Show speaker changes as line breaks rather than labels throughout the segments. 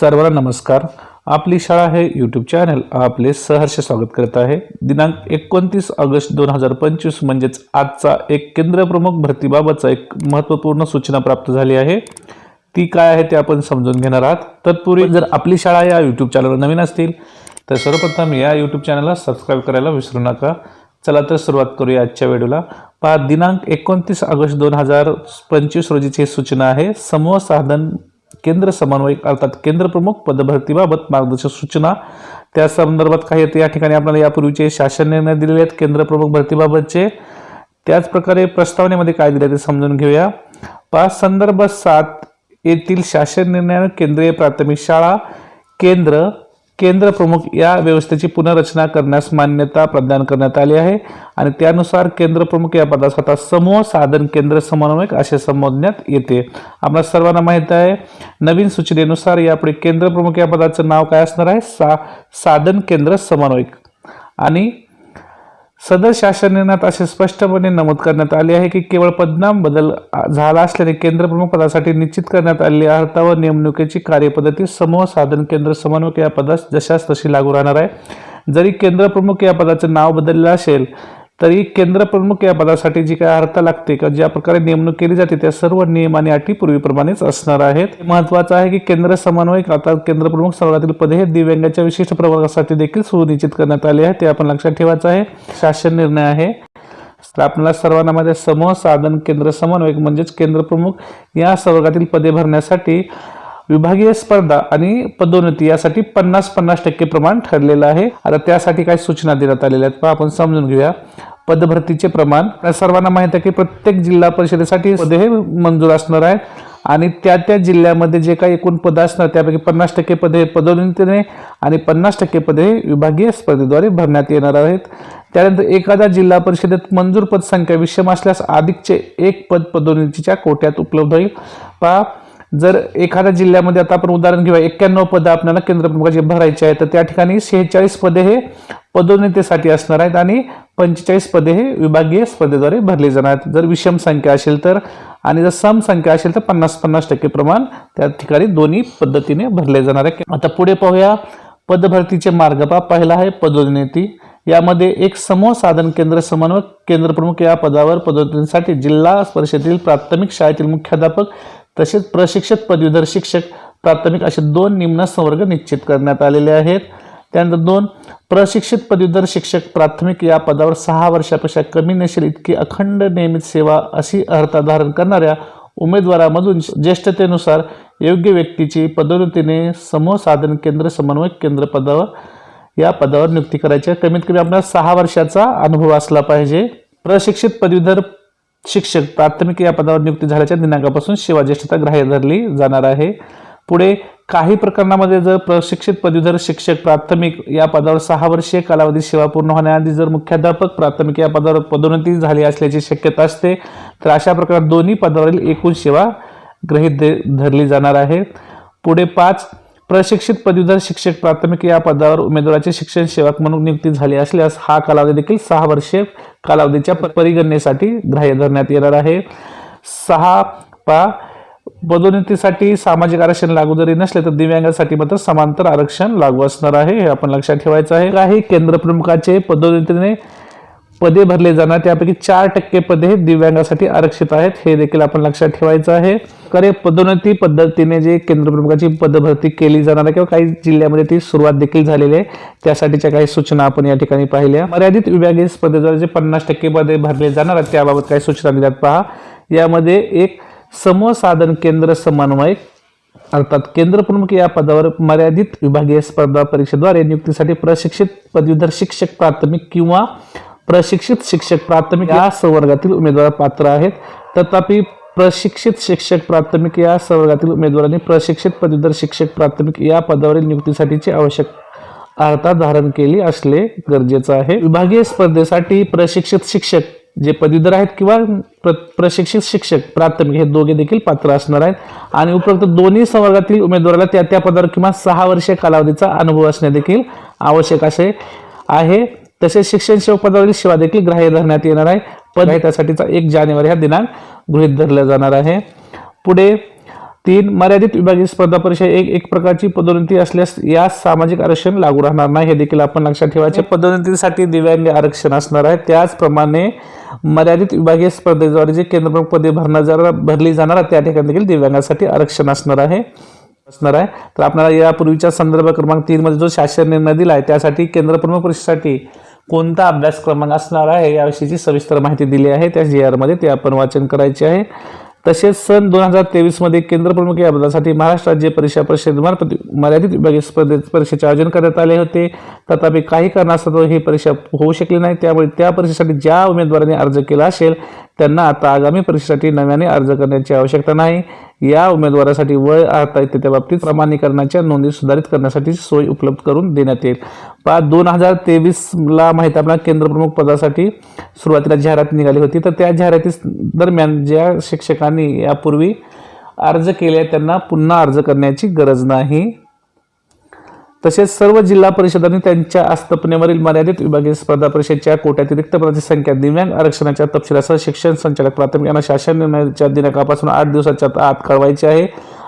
सर्वांना नमस्कार. आपली शाळा हे यूट्यूब चॅनल आपले सहर्ष स्वागत करत आहे. दिनांक एकोणतीस ऑगस्ट दोन हजार पंचवीस म्हणजेच आजचा एक केंद्रप्रमुख भरतीबाबतचा एक महत्त्वपूर्ण सूचना प्राप्त झाली आहे. ती काय आहे ते आपण समजून घेणार आहात. तत्पूर्वी जर आपली शाळा या यूट्यूब चॅनलवर नवीन असतील तर सर्वप्रथम या यूट्यूब चॅनलला सबस्क्राईब करायला विसरू नका. चला तर सुरुवात करूया आजच्या व्हिडिओला. पहा दिनांक एकोणतीस ऑगस्ट दोन हजार पंचवीस रोजीची सूचना आहे. समूह साधन केंद्र समन्वयक अर्थात केंद्र प्रमुख पदभरतीबाबत मार्गदर्शक सूचना. त्या संदर्भात काही आहेत या ठिकाणी आपल्याला यापूर्वीचे शासन निर्णय दिलेले आहेत. केंद्र प्रमुख भरतीबाबतचे. त्याचप्रकारे प्रस्तावनेमध्ये काय दिले ते समजून घेऊया. पाच संदर्भ सात येथील शासन निर्णय केंद्रीय प्राथमिक शाळा केंद्र केंद्र प्रमुख या व्यवस्थेची पुनर्रचना करण्यास मान्यता प्रदान करण्यात आली आहे. आणि त्यानुसार केंद्र प्रमुख या पदास आता समूह साधन केंद्र समन्वयक असे संबोधण्यात येते. आपल्या सर्वांना माहीत आहे नवीन सूचनेनुसार यापुढे केंद्र प्रमुख या पदाचं नाव काय असणार आहे? सा साधन केंद्र समन्वयक. आणि सदर शासन निर्णयात असे स्पष्टपणे नमूद करण्यात आले आहे की केवळ पदनाम बदल झाला असल्याने केंद्र प्रमुख पदासाठी निश्चित करण्यात आलेली अर्हता व नेमणुकीची कार्यपद्धती समूह साधन केंद्र समन्वयक या पदास जशास तशी लागू राहणार आहे. जरी केंद्र प्रमुख या पदाचे नाव बदलले असेल तरी केंद्र प्रमुख या पदासाठी जी काय अर्थ लागते किंवा ज्या प्रकारे नेमणूक केली जाते त्या सर्व नियम आणि अटी पूर्वीप्रमाणेच असणार आहेत. महत्वाचं आहे की केंद्र समन्वयक आता केंद्रप्रमुख प्रमुख पदे हे दिव्यांगाच्या विशिष्ट प्रवर्गासाठी देखील सुनिश्चित करण्यात आले आहे ते आपण लक्षात ठेवायचं आहे. शासन निर्णय आहे. तर आपल्याला सर्वांना मध्ये समूह साधन केंद्र समन्वयक म्हणजेच केंद्र प्रमुख या संवर्गातील पदे भरण्यासाठी विभागीय स्पर्धा आणि पदोन्नती यासाठी पन्नास पन्नास टक्के प्रमाण ठरलेलं आहे. आता त्यासाठी काही सूचना देण्यात आलेल्या आहेत पहा आपण समजून घेऊया. पदभरतीचे प्रमाण सर्वांना माहीत आहे की प्रत्येक जिल्हा परिषदेसाठी पदे हे मंजूर असणार आहेत. आणि त्या त्या जिल्ह्यामध्ये जे काही एकूण पदं असणार त्यापैकी पन्नास टक्के पदे पदोन्नतीने आणि पन्नास टक्के पदे विभागीय स्पर्धेद्वारे भरण्यात येणार आहेत. त्यानंतर एखाद्या जिल्हा परिषदेत मंजूर पदसंख्या विषम असल्यास अधिकचे एक पद पदोन्नतीच्या कोट्यात उपलब्ध होईल. पहा जर एखाद्या जिल्ह्यामध्ये आता आपण उदाहरण घेऊया एक्क्याण्णव पदं आपल्याला केंद्र प्रमुखाचे भरायचे आहेत तर त्या ठिकाणी शेहेचाळीस पदे हे पदोन्नतीसाठी असणार आहेत आणि पंचेचाळीस पदे हे विभागीय स्पर्धेद्वारे भरले जाणार आहेत. जर विषम संख्या असेल तर आणि जर सम संख्या असेल तर पन्नास पन्नास टक्के प्रमाण त्या ठिकाणी दोन्ही पद्धतीने भरले जाणार आहे. आता पुढे पाहूया पदभरतीचे मार्ग पा पहिला आहे पदोन्नती. यामध्ये एक समूह साधन केंद्र समन्वयक केंद्रप्रमुख या पदावर पदोन्नतीसाठी जिल्हा परिषदेतील प्राथमिक शाळेतील मुख्याध्यापक तसेच प्रशिक्षित पदवीधर शिक्षक प्राथमिक असे दोन निम्न संवर्ग निश्चित करण्यात आलेले आहेत त्यानंतर दोन प्रशिक्षित पदवीधर शिक्षक प्राथमिक या पदावर सहा वर्षापेक्षा कमी नसेल इतकी अखंड नियमित सेवा अशी अर्हता धारण करणाऱ्या उमेदवारामधून ज्येष्ठतेनुसार योग्य व्यक्तीची पदोन्नतीने समूह साधन केंद्र समन्वयक केंद्र पदावर या पदावर नियुक्ती करायची आहे. कमीत कमी आपल्याला सहा वर्षाचा अनुभव असला पाहिजे प्रशिक्षित पदवीधर शिक्षक प्राथमिक या पदावर नियुक्ती झाल्याच्या दिनांकापासून सेवा ज्येष्ठता ग्राह्य धरली जाणार आहे. पुढे काही प्रकरणामध्ये जर प्रशिक्षित पदवीधर शिक्षक प्राथमिक या पदावर सहा वर्षीय कालावधी सेवा पूर्ण होण्याआधी जर मुख्याध्यापक प्राथमिक या पदावर पदोन्नती झाली असल्याची शक्यता असते तर अशा प्रकारे दोन्ही पदावरील एकूण सेवा गृहीत धरली जाणार आहे. पुढे पाच प्रशिक्षित पदवीधर शिक्षक प्राथमिक या पदावर उमेदवाराचे शिक्षण सेवक म्हणून नियुक्ती झाली असल्यास हा कालावधी देखील सहा वर्षे कालावधीच्या परिगणनेसाठी ग्राह्य धरण्यात येणार आहे. सहा पा पदोन्नतीसाठी सामाजिक आरक्षण लागू जरी नसले तर दिव्यांगासाठी मात्र समांतर आरक्षण लागू असणार आहे हे आपण लक्षात ठेवायचं आहे. काही केंद्र प्रमुखाचे पदोन्नतीने पदे भरले जाणार. त्यापैकी चार टक्के पदे दिव्यांगासाठी आरक्षित आहेत. हे देखील आपण लक्षात ठेवायचं आहे. करे पदोन्नती पद्धतीने जे केंद्र प्रमुखाची पदभरती केली जाणार आहे किंवा काही जिल्ह्यामध्ये ती सुरुवात देखील झालेली आहे. त्यासाठीच्या काही सूचना आपण या ठिकाणी पाहिल्या. मर्यादित विभागीय स्पर्धेद्वारे जे पन्नास टक्के पदे भरले जाणार आहेत त्याबाबत काही सूचना दिल्यात पहा. यामध्ये एक समूह साधन केंद्र समन्वयक अर्थात केंद्र प्रमुख या पदावर मर्यादित विभागीय स्पर्धा परीक्षेद्वारे नियुक्तीसाठी प्रशिक्षित पदवीधर शिक्षक प्राथमिक किंवा प्रशिक्षित शिक्षक प्राथमिक या संवर्गातील उमेदवार पात्र आहेत. तथापि प्रशिक्षित शिक्षक प्राथमिक या संवर्गातील उमेदवारांनी प्रशिक्षित पदवीधर शिक्षक प्राथमिक या पदावरील नियुक्तीसाठीची आवश्यक अर्थात धारण केली असले गरजेचं आहे. विभागीय स्पर्धेसाठी प्रशिक्षित शिक्षक जे पदवीधर आहेत किंवा प्र प्रशिक्षित शिक्षक प्राथमिक हे दोघे देखील पात्र असणार आहेत. आणि उपरोक्त दोन्ही संवर्गातील उमेदवाराला त्या त्या पदावर किमान सहा वर्षे कालावधीचा अनुभव असणे देखील आवश्यक असे आहे. तसेच शिक्षण सेवक पदावरील सेवा देखील ग्राह्य धरण्यात येणार आहे. पद त्यासाठीचा एक जानेवारी हा दिनांक गृहीत धरला जाणार आहे. पुढे तीन मर्यादित विभागीय स्पर्धा परीक्षा एक एक प्रकारची पदोन्नती असल्यास यास सामाजिक आरक्षण लागू राहणार नाही. हे देखील आपण लक्षात ठेवायचे. पदोन्नतीसाठी दिव्यांग आरक्षण असणार आहे. त्याचप्रमाणे मर्यादित विभागीय स्पर्धेद्वारे जे केंद्रप्रमुख पदे भरणार जाणार भरली जाणार आहे, त्या ठिकाणी देखील दिव्यांगासाठी आरक्षण असणार आहे. असणार आहे. तर आपल्याला यापूर्वीच्या संदर्भ क्रमांक तीन मध्ये जो शासन निर्णय दिला आहे त्यासाठी केंद्र प्रमुख परीक्षेसाठी कोणता अभ्यासक्रमांक असणार आहे याविषयीची सविस्तर माहिती दिली आहे. त्या जी आरमध्ये ते आपण वाचन करायचे आहे. तसेच सन दोन हजार तेवीसमध्ये केंद्रप्रमुख केंद्र प्रमुख या पदासाठी महाराष्ट्र राज्य परीक्षा परिषदेमार्फत मर्यादित विभागीय स्पर्धे परीक्षेचे आयोजन करण्यात आले होते. तथापि काही कारणास्तव ही परीक्षा होऊ शकली नाही. त्यामुळे त्या परीक्षेसाठी ज्या उमेदवारांनी अर्ज केला असेल त्यांना आता आगामी परीक्षेसाठी नव्याने अर्ज करण्याची आवश्यकता नाही. या उमेदवारासाठी वय आता येते त्या बाबतीत प्रमाणीकरणाच्या नोंदी सुधारित करण्यासाठी सोय उपलब्ध करून देण्यात येईल. पा दोन हजार तेवीसला माहिती आपल्याला केंद्रप्रमुख पदासाठी सुरुवातीला जाहिरात निघाली होती. तर त्या जाहिराती दरम्यान ज्या शिक्षकांनी यापूर्वी अर्ज केले त्यांना पुन्हा अर्ज करण्याची गरज नाही. तसेच सर्व जिल्हा परिषदांनी त्यांच्या आस्थापनेवरील मर्यादित विभागीय स्पर्धा परीक्षेच्या कोट्यातिरिक्त पदाची संख्या दिव्यांग आरक्षणाच्या तपशिलासह शिक्षण संचालक प्राथमिक यांना शासन निर्णयाच्या दिनांकापासून आठ दिवसाच्या आत कळवायचे आहे.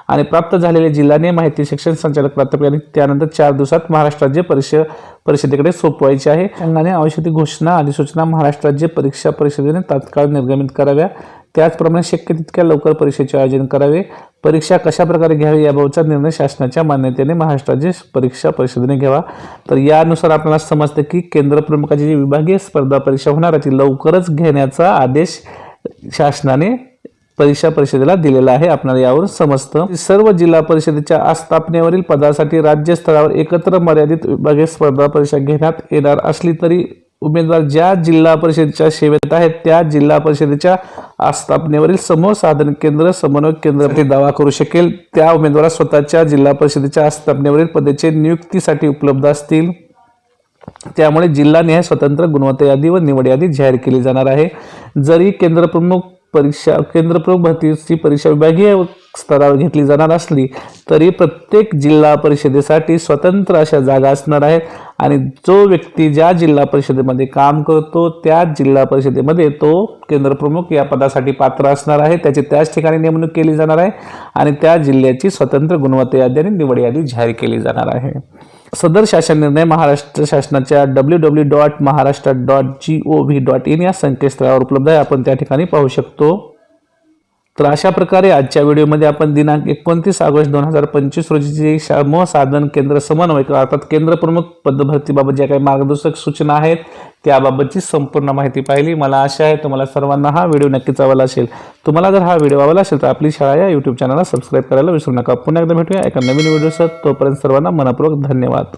आणि प्राप्त झालेले जिल्हाने माहिती शिक्षण संचालक प्राथमिक यांनी त्यानंतर चार दिवसात महाराष्ट्र राज्य परीक्षा परिषदेकडे सोपवायचे आहे. संघाने आवश्यक घोषणा अधिसूचना महाराष्ट्र राज्य परीक्षा परिषदेने तात्काळ निर्गमित कराव्या. त्याचप्रमाणे शक्य तितक्या लवकर परीक्षेचे आयोजन करावे. परीक्षा कशा प्रकारे घ्यावी याबाबतचा निर्णय शासनाच्या मान्यतेने महाराष्ट्र राज्य परीक्षा परिषदेने घ्यावा. तर यानुसार आपल्याला समजतं की केंद्र प्रमुखाची जी विभागीय स्पर्धा परीक्षा होणार आहे ती लवकरच घेण्याचा आदेश शासनाने परीक्षा परिषदेला दिलेला आहे. आपल्याला यावर समजतं. सर्व जिल्हा परिषदेच्या आस्थापनेवरील पदासाठी राज्य स्तरावर एकत्र मर्यादित विभागीय स्पर्धा परीक्षा घेण्यात येणार असली तरी उमेदवार ज्या जिल्हा परिषदेच्या सेवेत आहेत त्या जिल्हा परिषदेच्या आस्थापनेवरील समूह साधन केंद्र समन्वय ते दावा करू शकेल. त्या उमेदवारास स्वतःच्या जिल्हा परिषदेच्या आस्थापनेवरील पदेचे नियुक्तीसाठी उपलब्ध असतील. त्यामुळे जिल्हानिहाय स्वतंत्र गुणवत्ता यादी व निवड यादी जाहीर केली जाणार आहे. जरी केंद्रप्रमुख परीक्षा केंद्रप्रमुख भरतीची परीक्षा विभागीय स्तरावर घेतली जाणार असली तरी प्रत्येक जिल्हा परिषदेसाठी स्वतंत्र अशा जागा असणार आहेत. आणि जो व्यक्ती ज्या जिल्हा परिषदेमध्ये काम करतो त्या जिल्हा परिषदेमध्ये तो केंद्रप्रमुख या पदासाठी पात्र असणार आहे. त्याची त्याच ठिकाणी नेमणूक केली जाणार आहे. आणि त्या जिल्ह्याची स्वतंत्र गुणवत्ता यादी आणि निवड यादी जाहीर केली जाणार आहे. सदर शासन निर्णय महाराष्ट्र शासनाच्या W W dot Maharashtra dot G O V dot in या संकेतस्थळावर उपलब्ध आहे. आपण त्या ठिकाणी पाहू शकतो. तर अशा प्रकारे आजच्या व्हिडिओमध्ये आपण दिनांक एकोणतीस ऑगस्ट दोन हजार पंचवीस रोजीची समूह साधन केंद्र समन्वयक अर्थात केंद्र प्रमुख पदभरतीबाबत ज्या काही मार्गदर्शक सूचना आहेत त्याबाबतची संपूर्ण माहिती पाहिली. मला आशा आहे तुम्हाला सर्वांना हा व्हिडिओ नक्कीच आवडला असेल. तुम्हाला जर हा व्हिडिओ आवडला असेल तर आपली शाळा या यूट्यूब चॅनलला सबस्क्राईब करायला विसरू नका. पुन्हा एकदा भेटूया एका नवीन व्हिडिओसह. तोपर्यंत सर्वांना मनपूर्वक धन्यवाद.